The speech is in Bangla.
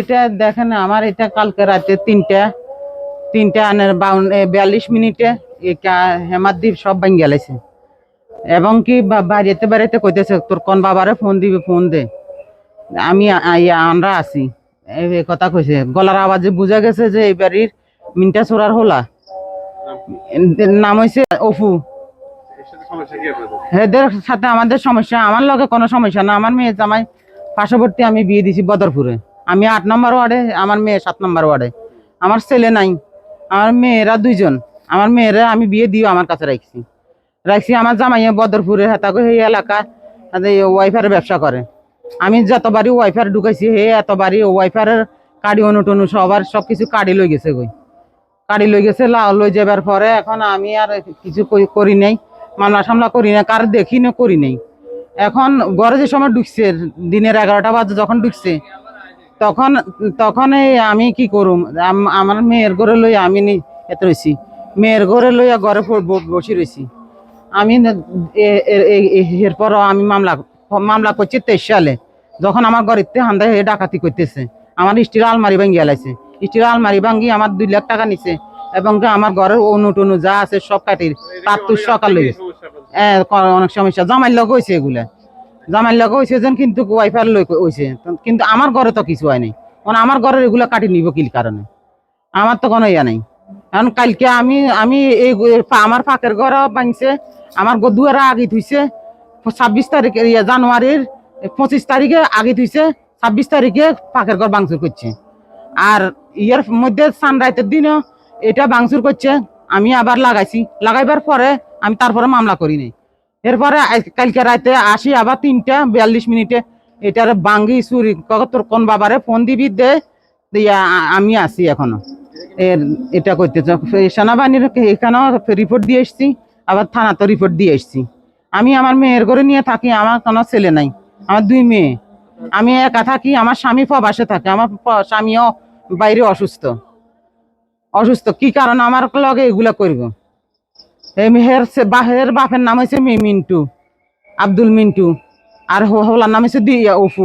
এটা দেখেন, আমার এটা কালকে রাতে তিনটা তিনটা আনের বাউন বিয়াল্লিশ মিনিটে হেমাদ্বীপ সব ভাঙ গেলেছে এবং কি বাড়িতে বাড়িতে কইতেছে, তোর কোন বাবারে ফোন দিবি, ফোন দে। আমি আমরা আছি। এই এই কথা কইছে। গলার আওয়াজে বোঝা গেছে যে এই বাড়ির মিনটা চোরার হোলা। নাম হয়েছে অফু। এদের সাথে আমাদের সমস্যা। আমার লগে কোনো সমস্যা না। আমার মেয়ে জামাই পার্শ্ববর্তী আমি বিয়ে দিছি বদরপুরে। আমি আট নম্বর ওয়ার্ডে, আমার মেয়ে সাত নম্বর ওয়ার্ডে। আমার ছেলে নাই, আমার মেয়েরা দুইজন। আমার মেয়েরা আমি বিয়ে দিও আমার কাছে রাখছি। রাখছি আমার জামাইয়ে বদরপুরে হেতাকে সেই এলাকা ওয়াইফার ব্যবসা করে। আমি যতবারই ওয়াইফার ঢুকাইছি হে এতবারই ওয়াইফারের কাড়ি অনুটনু সবার সব কিছু কাড়ি লই গেছে গই কাড়ি লই গেছে লই যাবার পরে এখন আমি আর কিছু করি নাই, মামলা সামলা করি না কার দেখি না করি নাই। এখন ঘরে যে সময় ঢুকছে, দিনের এগারোটা বাজে যখন ঢুকছে তখন তখন আমি কি করুম? আমার মেয়ের ঘরে লই আমি নি এত রয়েছি মেয়ের ঘরে লইয়া ঘরে বসে রয়েছি আমি এরপরও আমি মামলা মামলা করছি তেইশ সালে। যখন আমার ঘরেতে হান্দা হয়ে ডাকাতি করতেছে। আমার স্টিল আলমারি ভাঙ্গি গেলাইছে স্টিল আলমারি ভাঙ্গি আমার দুই লাখ টাকা নিছে এবং আমার ঘরের অনু টনু যা আছে সব কাটির। তার তো সকাল গেছে অনেক সমস্যা। জামাই লগ হয়েছে এগুলা। জামাই লগ হয়েছে যেন কিন্তু ওয়াইফাই লই হয়েছে কিন্তু আমার ঘরে তো কিছু হয় নাই। মানে আমার ঘরের এগুলা কাটি নিব কি কারণে। আমার তো কোনো ইয়া নাই। কারণ কালকে আমি আমি এই আমার পাকের ঘর ভাঙছে আমার গো দুয়ারা আগে থুইছে। ছাব্বিশ তারিখে জানুয়ারির পঁচিশ তারিখে আগে থুইছে। ছাব্বিশ তারিখে পাকের ঘর ভাঙচুর করছে। আর ইয়ার মধ্যে সানরাইতের দিনও এটা ভাঙচুর করছে। আমি আবার লাগাইছি। লাগাইবার পরে আমি তারপরে মামলা করি নাই। এরপরে কালকে রাতে আসি আবার তিনটা, বিয়াল্লিশ মিনিটে। এটার বাঙ্গি চুরি তোর কোন বাবারে ফোন দিবি দে আমি আছি এখনও। এর এটা করতেছে। এই সেনাবাহিনীর এখানেও রিপোর্ট দিয়ে এসছি, আবার থানাতে রিপোর্ট দিয়ে এসছি। আমি আমার মেয়ের ঘরে নিয়ে থাকি, আমার কোনো ছেলে নাই, আমার দুই মেয়ে। আমি একা থাকি, আমার স্বামী প্রবাসে থাকে, আমার স্বামীও বাইরে অসুস্থ। অসুস্থ, কি কারণ আমার লগে এগুলা করব? সে- বাহের বাপের নাম হয়েছে মিন্টু আব্দুল মিন্টু আর হোলার নাম হয়েছে দিয়া অফু